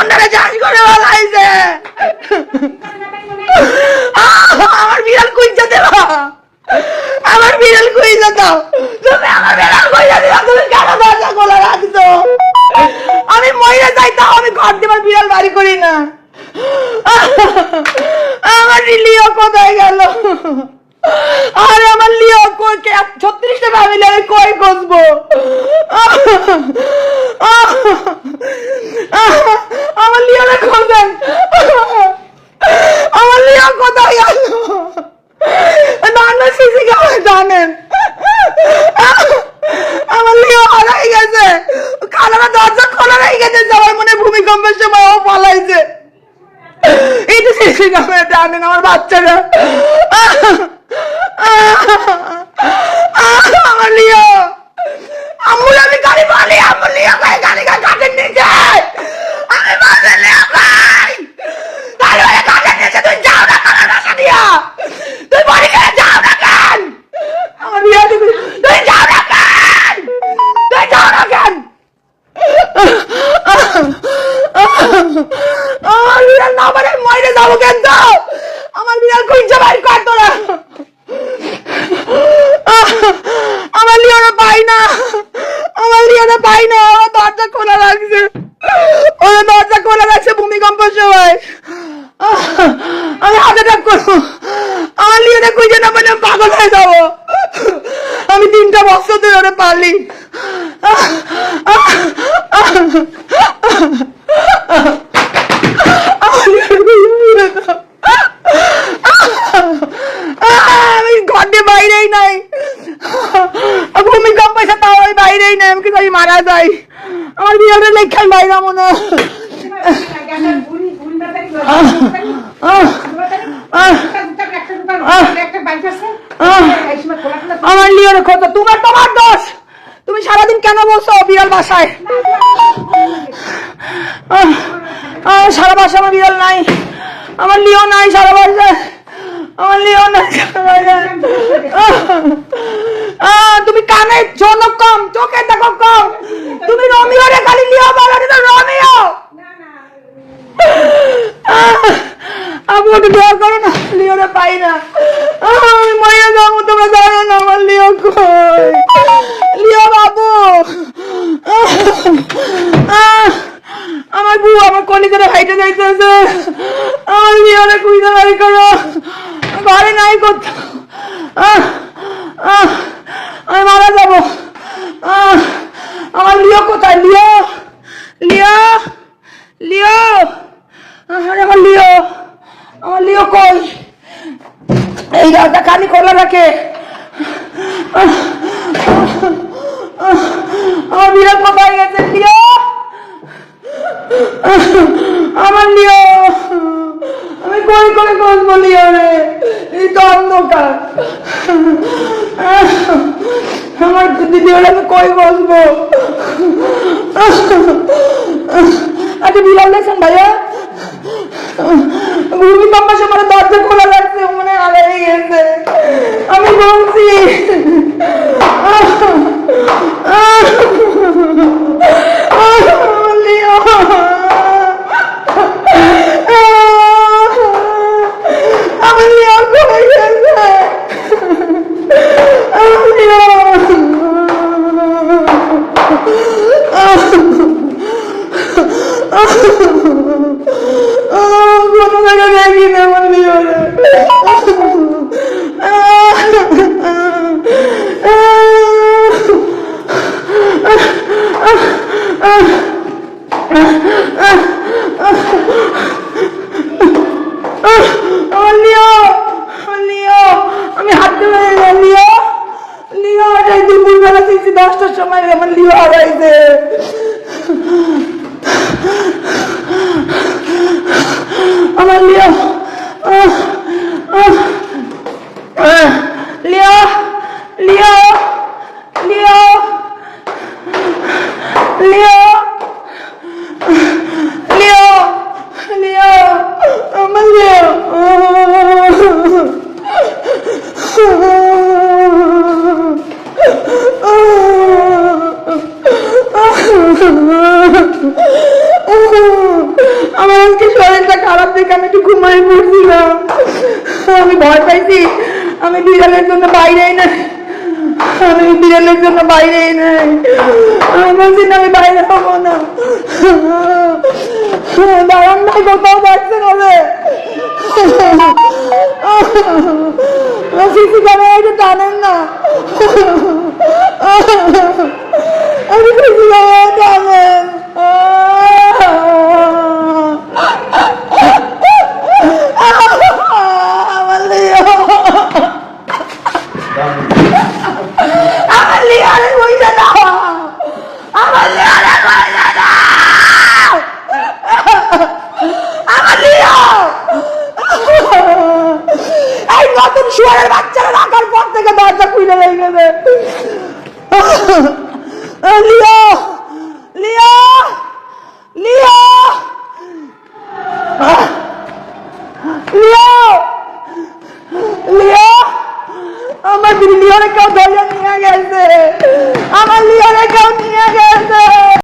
বোনটারে চাষ করে বলাইছে আমার বিড়াল কুইজা দেবা আমার বিড়াল কুইজা দাও তুমি আমার বিড়াল কুইজা দিবা তুমি কেন দরজা খোলা রাখছো? আমি মহিলা যাই তাও আমি ঘর দেবার বিড়াল বাড়ি করি না। আমার লিও কোথায় গেল? আরে, আমার লিও কই কে ছত্রিশটা ফ্যামিলি আমি কই খুঁজবো আমার লিওরে খোঁজেন আমার লিও কোথায় গেল নানা শিশি কেমন জানেন আমার লিও হারাই গেছে। কালারা দরজা খোলা হয়ে গেছে সবাই মনে ভূমিকম্পের সময় ও পালাইছে। তো শিশি জানেন আমার বাচ্চারা। আমার লিও। যাব কেন আমার বিড়াল কইছে বাইর কর তোরা আমার লিওনে পাই না আমার লিওনে পাই না আমার দরজা খোলা রাখছে ওরা দরজা খোলা রাখছে ভূমিকম্প সময় আমি হার্ট অ্যাটাক করব আমার লিওনে খুঁজে না মানে পাগল হয়ে যাব আমি তিনটা বছর ধরে ওরে পারলি আমার লিওনে খুঁজে না। আমি ঘরে বাইরেই নাই ভূমিকম্প এসে তাও আমি বাইরেই নাই আমি মারা যাই। আমার বিয়ের লেখাই বাইরে মনে আমার লিওর কত তোমার তোমার দোষ। তুমি সারাদিন কেন বলছো বিড়াল বাসায়? সারা বাসা আমার বিড়াল নাই। আমার লিও নাই সারা বাসায়। আমার লিও নাই সারা বাসায়। আহ, আহ, তুমি কানে শোনো কম চোখে দেখো কম তুমি রমিও রে খালি লিও বলো না রমিও না লিওরে পাই না। আমি মরে যাব তোমরা জানো না আমার লিও কই। লিও বাবু। আমার বউ আমার কলি করে হাইটে যাইতেছে। আমার লিওরে কুইতে বাড়ি করো। ঘরে নাই আহ, আমি মারা যাব। আমার লিও কোথায়? লিও লিও আরে আমার লিও আমার লিও কই এই দরজা খালি খোলা রাখে আমার গেছে আমার আমি কই বসবো এই তো আমার দিদি হলে আমি কই বসবো? ভাইয়া। ভূমিকম্পের সময় দরজা খোলা লাগছে মনে আলাদা গেছে। আমি বলছি আমি হাঁটতে পারি না লিও। লিও দুপুরবেলা দশটার সময় আমার লিও হারাইছে আমার লিও আহ, আহ, আহ, Leo Leo Leo Leo Leo Leo আমার লিও আজকে শরীরটা খারাপ দেখে আমি একটু ঘুমাই পড়ছিলাম। আমি ভয় পাইছি। আমি বিড়ালের জন্য বাইরেই নাই। আমি বিড়ালের জন্য বাইরেই নাই। আমি বলছি না, আমি বাইরে হব না। দাঁড়ান ভাই কোথাও দেখছেন ওরে সিসি ক্যামেরা একটু টানেন না আমি সিসি ক্যামেরা টানেন আমার লিও আমার লিওরে বইটা দাও আমার লিওরে বইটা দাও আমার লিও এই নতুন শুয়ারের বাচ্চারা রাখার পর থেকে দরজা খুলে লেগে গেছে Leo Leo Leo. Leo Leo. আমার দিদি লিওরে কেউ